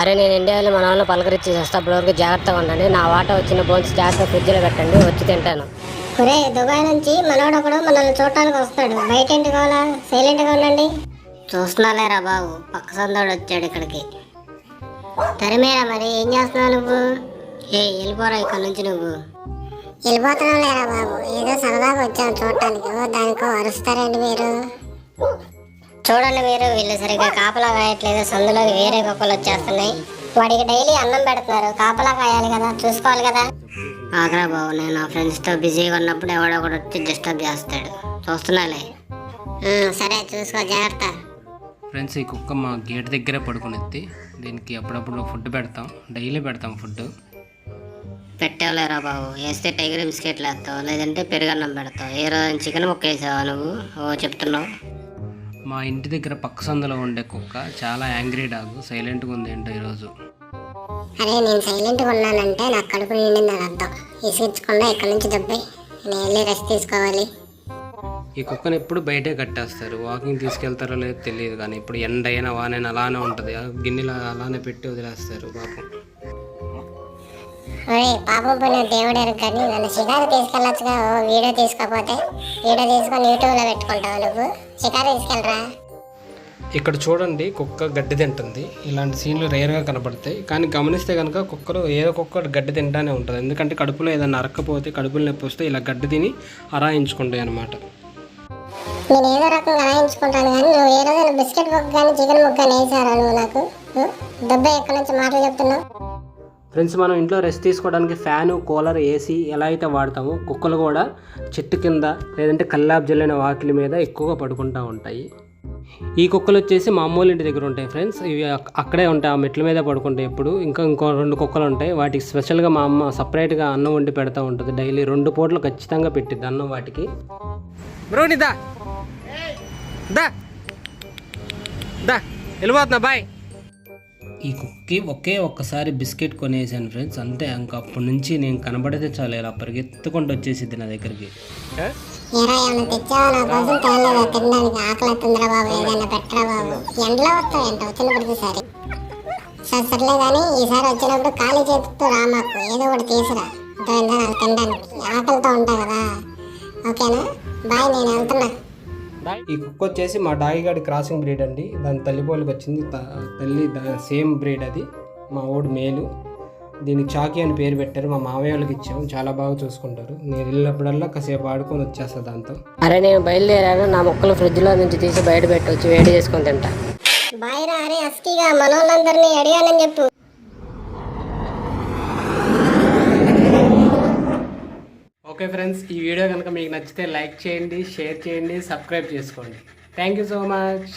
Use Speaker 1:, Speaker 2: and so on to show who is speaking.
Speaker 1: అరే నేను ఇండియాలో మన వాళ్ళు పలకరించి చేస్తా అప్పటివరకు జాగ్రత్తగా ఉండండి. నా వాట వచ్చిన బోన్స్ జాగ్రత్త ఫ్రిడ్జ్లో పెట్టండి వచ్చి తింటాను.
Speaker 2: ఒరే దుబాయ్ నుంచి మనోడు ఒకడు మనల్ని చూడటానికి వస్తాడు. బయట ఏంటి కావాలా? సైలెంట్గా ఉండండి. చూస్తున్నాలేరా బాబు? పక్క సందోడు వచ్చాడు ఇక్కడికి. తరిమేరా మరి? ఏం చేస్తున్నావు నువ్వు? ఏ వెళ్ళిపోరా ఇక్కడ నుంచి నువ్వు. వెళ్ళిపోతున్నాం లేరా బాబు? ఏదో సరదాగా వచ్చాం చూడటానికి. దానికో అరుస్తారండి మీరు? చూడండి మీరు వీళ్ళు సరిగ్గా కాపలా కాయట్లేదు సందులోకి వేరే కుక్కలు వచ్చేస్తున్నాయి. వాడికి డైలీ అన్నం పెడుతున్నారు. కాపలా కాయాలి కదా చూసుకోవాలి కదా. ఆగ్రా బాబు నేను నా ఫ్రెండ్స్తో బిజీగా ఉన్నప్పుడు ఎవడో ఒకడు వచ్చి డిస్టర్బ్ చేస్తాడు. చూస్తున్నాలే. సరే చూసుకో జాగ్రత్త.
Speaker 3: ఫ్రెండ్స్ ఈ కుక్క మా గేట్ దగ్గరే పడుకునేది దీనికి అప్పుడప్పుడు ఫుడ్ పెడతాం. డైలీ పెడతాం ఫుడ్
Speaker 2: పెట్టేవలేరా బాబు. వేస్తే టైగర్ బిస్కెట్లు వేస్తావు లేదంటే పెరుగన్నం పెడతావు. ఏ రోజు చికెన్ ముక్క వేసావా నువ్వు? ఓ చెప్తున్నావు.
Speaker 3: మా ఇంటి దగ్గర పక్క సందులో ఉండే కుక్క చాలా యాంగ్రీ డాగ్. సైలెంట్గా ఉంది ఏంటో ఈరోజు.
Speaker 2: అరే నేను సైలెంట్గా ఉన్నానంటే నాకు కడుపు నిండింది అని అర్థం ఇక్కడి నుంచి దెబ్బై నేను వెళ్ళి రెస్ట్ తీసుకోవాలి.
Speaker 3: ఈ కుక్కని ఎప్పుడు బయటే కట్టేస్తారు? వాకింగ్ తీసుకెళ్తారో లేదో తెలియదు కానీ ఇప్పుడు ఎండ అయినా వానైనా అలానే ఉంటుంది. గిన్నెలు అలానే పెట్టి వదిలేస్తారు పాపం.
Speaker 2: ఒరే పాపం పుణ్యం దేవుడు కానీ నన్ను షికారు తీసుకెళ్ళొచ్చుగా. ఓ వీడియో తీసుకోపోతే వీడియో తీసుకొని యూట్యూబ్లో పెట్టుకుంటావు నువ్వు? షికారు తీసుకెళ్ళరా?
Speaker 3: ఇక్కడ చూడండి కుక్క గడ్డి తింటుంది. ఇలాంటి సీన్లు రేర్గా కనపడతాయి కానీ గమనిస్తే కనుక కుక్కలు ఏదో కుక్క గడ్డి తింటానే ఉంటుంది. ఎందుకంటే కడుపులో ఏదైనా అరక్కపోతే కడుపులో నొప్పి వస్తే ఇలా గడ్డి తిని అరాయించుకుంటాయి అన్నమాట.
Speaker 2: నేను ఏదో రకంగా రాయించుకుంటాను కానీ నువ్వు ఏ రోజు బిస్కెట్ ముక్క కానీ చికెన్ ముక్క కానీ వేసారా నువ్వు నాకు? దెబ్బ ఎక్కడి నుంచి మాటలు చెప్తున్నావు?
Speaker 3: ఫ్రెండ్స్ మనం ఇంట్లో రెస్ట్ తీసుకోవడానికి ఫ్యాను కూలర్ ఏసీ ఎలా అయితే వాడతామో కుక్కలు కూడా చెట్టు కింద లేదంటే కల్లాబ్ జల్లిన వాకిలి మీద ఎక్కువగా పడుకుంటూ ఉంటాయి. ఈ కుక్కలు వచ్చేసి మా అమ్మోళ్ళ ఇంటి దగ్గర ఉంటాయి ఫ్రెండ్స్. ఇవి అక్కడే ఉంటాయి. ఆ మెట్ల మీద పడుకుంటాయి ఎప్పుడు ఇంకా ఇంకో రెండు కుక్కలు ఉంటాయి. వాటికి స్పెషల్గా మా అమ్మ సపరేట్గా అన్నం వండి పెడతా ఉంటుంది. డైలీ రెండు పూటలు ఖచ్చితంగా పెట్టిద్ది అన్నం వాటికి. బ్రోని దా. దా. దా. వెళ్ళిపోతున్నా బాయ్. ఈ కుక్కి ఒకే ఒక్కసారి బిస్కెట్ కొనేసాను ఫ్రెండ్స్. అంతే ఇంకా అప్పటి నుంచి నేను కనబడితే చాలు ఇలా పరిగెత్తుకుంటూ వచ్చేసిద్ది నా దగ్గరికి.
Speaker 2: సర్లే కానీ ఈసారి వచ్చినప్పుడు ఖాళీ చేతితో ఏదో ఒకటి తీసురా. తినడానికి. ఆకలితో ఉంటా కదా. ఓకేనా? బాయ్ నేను వెళ్తున్నా.
Speaker 3: ఈ కుక్క వచ్చేసి మా డాగిగాడి క్రాసింగ్ బ్రీడ్ అండి. దాని తల్లిపోలికి వచ్చింది. తల్లి సేమ్ బ్రీడ్ అది. మా ఊడు మేలు. దీనికి చాకీ అని పేరు పెట్టారు. మా మామయ్య వాళ్ళకి ఇచ్చాము. చాలా బాగా చూసుకుంటారు. నేను వెళ్ళినప్పుడల్లా కాసేపు ఆడుకొని వచ్చేస్తా దాంతో.
Speaker 1: అరే నేను బయలుదేరాను. నా మొక్కలు ఫ్రిడ్జ్లో నుంచి తీసి బయట పెట్టి. వచ్చి వేడి చేసుకొని తింటా.
Speaker 2: బాయ్ రా అరే అస్కిగా మనోళ్ళందరినీ అడిగానని చెప్పు.
Speaker 3: ఓకే ఫ్రెండ్స్ ఈ వీడియో కనుక మీకు నచ్చితే లైక్ చేయండి షేర్ చేయండి సబ్స్క్రైబ్ చేసుకోండి. Thank you so much.